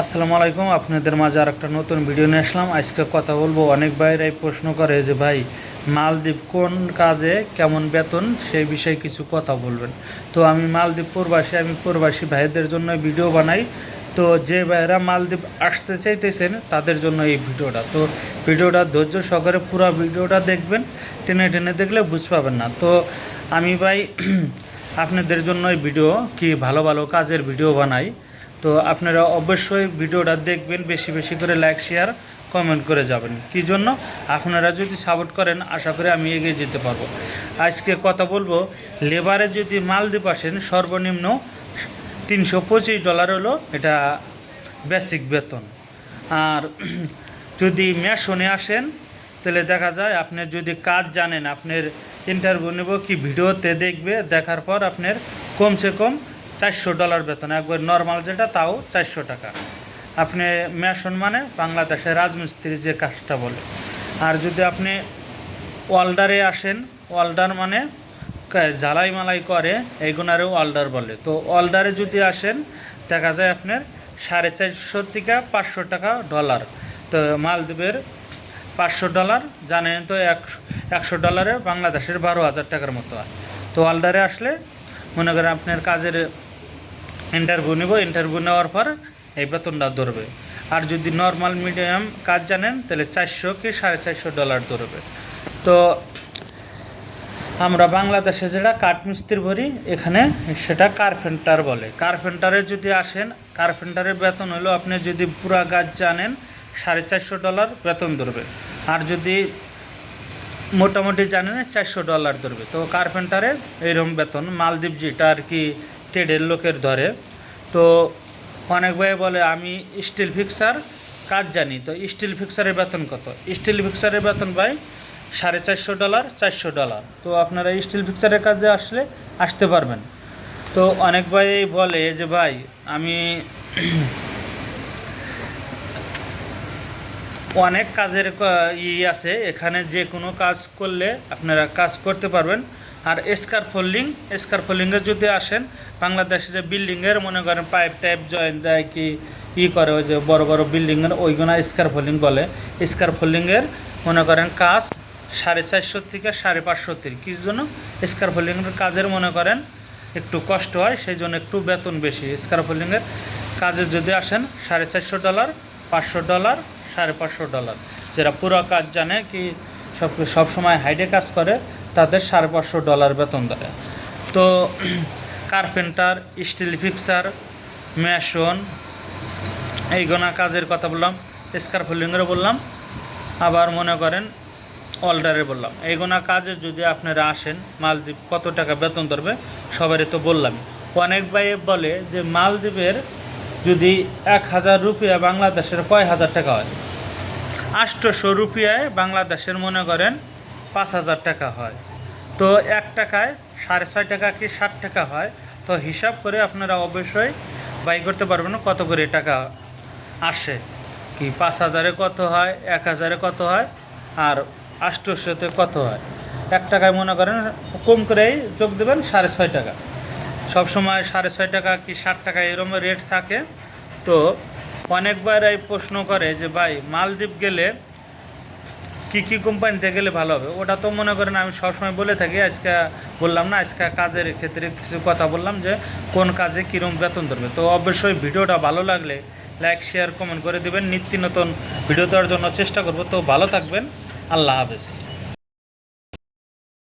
আসসালামু আলাইকুম, আপনাদের মাঝে আর একটা নতুন ভিডিও নিয়ে আসলাম। আজকে কথা বলব, অনেক ভাইরাই প্রশ্ন করে যে, ভাই, মালদ্বীপ কোন কাজে কেমন বেতন? সেই বিষয়ে কিছু কথা বলবেন। তো আমি মালদ্বীপ প্রবাসী, আমি প্রবাসী ভাইদের জন্য ভিডিও বানাই। তো যে ভাইরা মালদ্বীপ আসতে চাইতেছেন, তাদের জন্য এই ভিডিওটা। তো ভিডিওটা ধৈর্য সহকারে পুরো ভিডিওটা দেখবেন। টেনে টেনে দেখলে বুঝ পাবেন না। তো আমি ভাই, আপনাদের জন্য ভিডিও, কি ভালো ভালো কাজের ভিডিও বানাই। তো আপনারা অবশ্যই ভিডিওটা দেখবেন, বেশি বেশি করে লাইক শেয়ার কমেন্ট করে যাবেন। কি জন্য? আপনারা যদি সাপোর্ট করেন, আশা করি আমি এগিয়ে যেতে পারব। আজকে কথা বলব, লেবারে যদি মালদ্বীপ আসেন, সর্বনিম্ন তিনশো পঁচিশ ডলার হলো এটা বেসিক বেতন। আর যদি মেশনে আসেন, তাহলে দেখা যায় আপনি যদি কাজ জানেন, আপনার ইন্টারভিউ নেব কি, ভিডিওতে দেখবে, দেখার পর আপনার কমসে কম চারশো ডলার বেতন। একবার নর্মাল যেটা, তাও চারশো টাকা। আপনি মেশন মানে বাংলাদেশে রাজমিস্ত্রি যে কাজটা বলে। আর যদি আপনি ওয়াল্ডারে আসেন, ওয়াল্ডার মানে ঝালাই মালাই করে, এইগুনারে ওয়াল্ডার বলে। তো ওয়াল্ডারে যদি আসেন, দেখা যায় আপনার সাড়ে চারশো থেকে পাঁচশো টাকা ডলার। তো মালদ্বীপের পাঁচশো ডলার, জানেন তো একশো একশো ডলারে বাংলাদেশের বারো হাজার টাকার মতো হয়। তো ওয়াল্ডারে আসলে মনে করেন আপনার কাজের ইন্টারভিউ নেব ইন্টারভিউ নেওয়ার পর এই বেতনটা ধরবে। আর যদি নর্মাল মিডিয়াম কাজ জানেন, তাহলে চারশো কি সাড়ে চারশো ডলার ধরবে। তো আমরা বাংলাদেশে যেটা কাঠমিস্ত্রি ভরি, এখানে সেটা কার্পেন্টার বলে। কার্পেন্টারে যদি আসেন কার্পেন্টারের বেতন হলো আপনি যদি পুরা গাছ জানেন, সাড়ে চারশো ডলার বেতন ধরবে। আর যদি মোটামুটি জানেন, চারশো ডলার ধরবে। তো কার্পেন্টারে এইরকম বেতন। মালদ্বীপ যেটা আর কি ট্রেডের লোকের ধরে। তো অনেক ভাই বলে, আমি স্টিল ফিক্সার কাজ জানি, তো স্টিল ফিক্সারের বেতন কত? স্টিল ফিক্সারের বেতন ভাই সাড়ে চারশো ডলার চারশো ডলার তো আপনারা স্টিল ফিক্সারের কাজে আসলে আসতে পারবেন। তো অনেক ভাই বলে যে, ভাই, আমি অনেক কাজের ই আছে। এখানে যে কোনো কাজ করলে আপনারা কাজ করতে পারবেন। আর স্কার ফোল্ডিং স্কার ফোল্ডিংয়ে যদি আসেন, বাংলাদেশে যে বিল্ডিংয়ের মনে করেন পাইপ টাইপ জয়েন দেয় কি, ই করে ওই যে বড় বড় বিল্ডিংয়ের, ওইগুলো স্কার ফোল্ডিং বলে। স্কার ফোল্ডিংয়ের মনে করেন কাজ সাড়ে চারশো থেকে সাড়ে পাঁচশো তির। কি জন্য? স্কার ফোল্ডিংয়ের কাজের মনে করেন একটু কষ্ট হয়, সেই জন্য একটু বেতন বেশি। স্কারফোল্ডিংয়ের কাজে যদি আসেন, সাড়ে চারশো ডলার, পাঁচশো ডলার, সাড়ে পাঁচশো ডলার। যারা পুরো কাজ জানে কি, সব সবসময় হাইডে কাজ করে তাদের সাড়ে পাঁচশো ডলার বেতন দেয়। তো কার্পেন্টার, স্টিল ফিক্সার, মেশন, এই গোনা কাজের কথা বললাম স্কারফোল্ডিংয়েরও বললাম, আবার মনে করেন অল্ডারে বললাম। এইগুলা কাজে যদি আপনারা আসেন, মালদ্বীপ কত টাকা বেতন ধরবে, সবারই তো বললাম অনেক ভাই বলে যে মালদ্বীপের যদি এক হাজার রুপিয়া বাংলাদেশের কয় হাজার টাকা হয়? আটশোশো রুপিয়ায় বাংলাদেশের মনে করেন পাঁচ হাজার টাকা হয়। তো এক টাকায় সাড়ে ছয় টাকা কি ষাট টাকা হয়? তো হিসাব করে আপনারা অবশ্যই বাই করতে পারবেন কত করে টাকা আসে। কি পাঁচ হাজারে কত হয়? এক হাজারে কত হয়? আর আষ্টশোতে কত হয়? এক টাকায় মনে করেন কম করেই যোগ দেবেন সাড়ে ছয় টাকা। সব সময় সাড়ে ছয় টাকা কি ষাট টাকা এরকম রেট থাকে। তো অনেকবার এই প্রশ্ন করে যে ভাই মালদ্বীপ গেলে কি কি কোম্পানিতে গেলে ভালো হবে? ওটা তো মনে করেন আমি সবসময় বলে থাকি, আজকে বললাম না, আজকে কাজের ক্ষেত্রে কিছু কথা বললাম যে কোন কাজে কীরকম বেতন ধরবে। তো অবশ্যই ভিডিওটা ভালো লাগলে লাইক, শেয়ার, কমেন্ট করে দেবেন। নিত্য নতুন ভিডিও দেওয়ার জন্য চেষ্টা করব। তো ভালো থাকবেন। আল্লাহ হাফেজ।